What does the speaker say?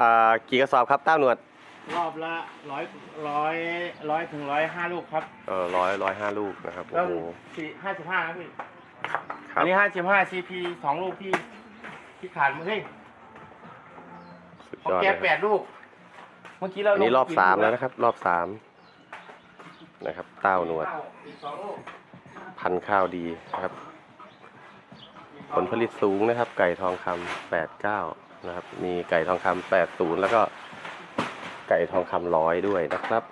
อ่ากี่กระสอบครับเต้าหนวดรอบละร้อยร้อยร้อยถึงร้อยห้าลูกครับเออร้อยร้อยห้าลูกนะครับแล้โอ้วโหสี่ห้าสิบห้านะพี่ครัอับนนี้ห้าสิบห้าซีพีสองลูกที่ที่ขาดมาเฮ้ยสุดของยอดแกเลยแปดลูก เมื่อกี้เราอันนี้รอบกี่สามกแล้วนะครับ รอบสามนะครับ เต้าหนวดอีกสองลูกพันธุ์ข้าวดีนะครับ ผลผลิตสูงนะครับ ไก่ทองคำแปดเก้า นะครับ มีไก่ทองคำแปดศูนย์แล้วก็ไก่ทองคำร้อยด้วยนะครับ